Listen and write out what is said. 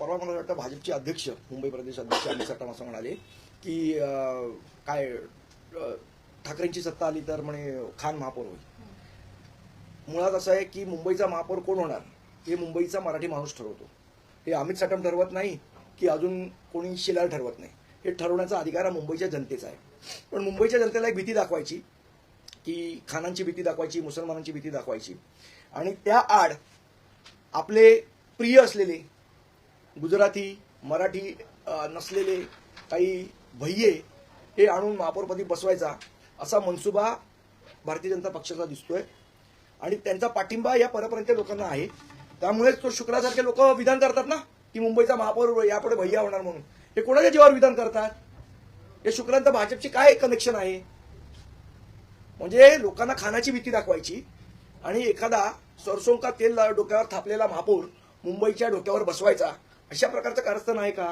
परवा मला वाटतं भाजपचे अध्यक्ष मुंबई प्रदेश अध्यक्ष अमित सट्टाम असं म्हणाले की काय ठाकरेंची सत्ता आली तर म्हणे खान महापौर होईल. मुळात असं आहे की मुंबईचा महापौर कोण होणार? हे मुंबईचा मराठी माणूस ठरवतो. हे अमित सटम ठरवत नाही की अजून कोणी शिलार ठरवत नाही. हे ठरवण्याचा अधिकार हा मुंबईच्या जनतेचा आहे. पण मुंबईच्या जनतेला एक भीती दाखवायची की खानांची भीती दाखवायची मुसलमानांची भीती दाखवायची. आणि त्या आड आपले प्रिय असलेले गुजराती मराठी नसलेले काही भय्ये हे आणून महापौरपदी बसवायचा असा मनसुबा भारतीय जनता पक्षाचा दिसतोय. आणि त्यांचा पाठिंबा या परप्रांतीय लोकांना आहे. त्यामुळेच तो शुक्रासारखे लोक विधान करतात ना की मुंबईचा महापौर यापुढे भैया होणार म्हणून. हे कोणाच्या जीवावर विधान करतात? हे शुक्रांत भाजपची काय कनेक्शन आहे? म्हणजे लोकांना खानाची भीती दाखवायची आणि एखादा सरसोंका तेल डोक्यावर थापलेला महापौर मुंबईच्या डोक्यावर बसवायचा. अशा प्रकारचं कारस्थान आहे का?